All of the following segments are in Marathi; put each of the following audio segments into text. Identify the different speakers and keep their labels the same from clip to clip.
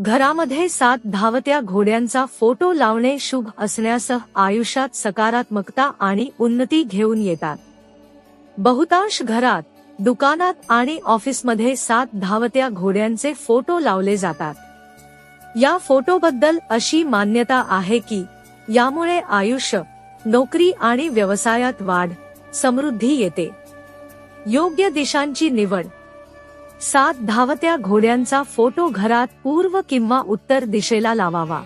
Speaker 1: घरामध्ये सात धावत्या घोड्यांचा फोटो लावणे शुभ असण्यासह आयुष्यात सकारात्मकता आणि उन्नती घेऊन येतात. बहुतांश घरात दुकानात आणि ऑफिसमध्ये सात धावत्या घोड्यांचे फोटो लावले जातात. या फोटोबद्दल अशी मान्यता आहे की यामुळे आयुष्य नोकरी आणि व्यवसायात वाढ समृद्धी येते. योग्य दिशांची निवड सात धावत्या घोड्यांचा फोटो घरात पूर्व किंवा उत्तर दिशेला लावावा.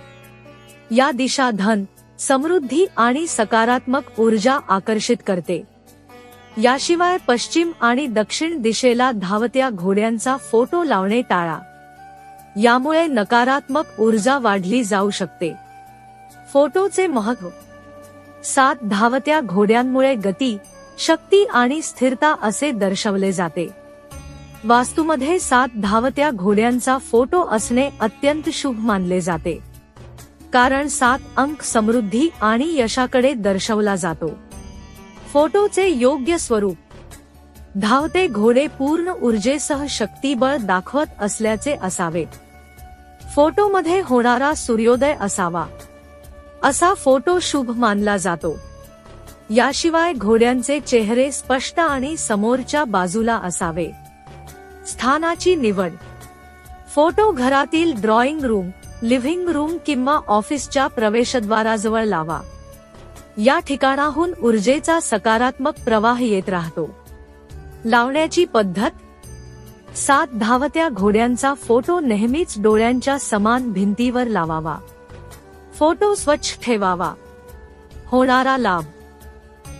Speaker 1: या दिशा धन समृद्धी आणि सकारात्मक ऊर्जा आकर्षित करते. याशिवाय पश्चिम आणि दक्षिण दिशेला धावत्या घोड्यांचा फोटो लावणे टाळा. यामुळे नकारात्मक ऊर्जा वाढली जाऊ शकते. फोटोचे महत्त्व सात धावत्या घोड्यांमुळे गती शक्ती आणि स्थिरता असे दर्शवले जाते. वास्तूमध्ये सात धावत्या घोड्यांचा फोटो असणे अत्यंत शुभ मानले जाते. कारण सात अंक समृद्धी आणि यशाकडे दर्शवला जातो. फोटोचे योग्य स्वरूप. धावते घोडे पूर्ण ऊर्जेसह शक्तीबळ दाखवत असल्याचे असावे. फोटोमध्ये होणारा सूर्योदय असावा. असा फोटो शुभ मानला जातो. याशिवाय घोड्यांचे चेहरे स्पष्ट आणि समोरच्या बाजूला असावे. स्थानाची निवड. फोटो घरातील ड्रॉइंग रूम लिव्हिंग रूम किंवा ऑफिसच्या प्रवेशद्वाराजवळ लावा. या ठिकाणाहून ऊर्जेचा सकारात्मक प्रवाह येत राहतो. लावण्याची पद्धत. सात धावत्या घोड्यांचा फोटो नेहमीच डोळ्यांच्या समान भिंतीवर लावावा. फोटो स्वच्छ ठेवावा. होणारा लाभ.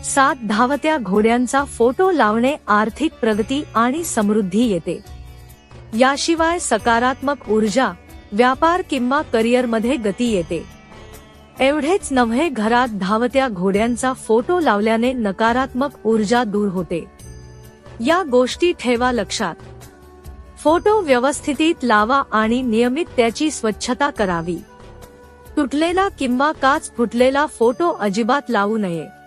Speaker 1: सात धावत्या घोड्यांचा फोटो लावणे आर्थिक प्रगती आणि समृद्धी येते. याशिवाय सकारात्मक ऊर्जा व्यापार किंवा करिअरमध्ये गती येते. एवढेच नव्हे घरात धावत्या घोड्यांचा फोटो लावल्याने नकारात्मक ऊर्जा दूर होते. या गोष्टी ठेवा लक्षात. फोटो व्यवस्थितीत लावा आणि नियमित त्याची स्वच्छता करावी. तुटलेला किंवा काच फुटलेला फोटो अजिबात लावू नये.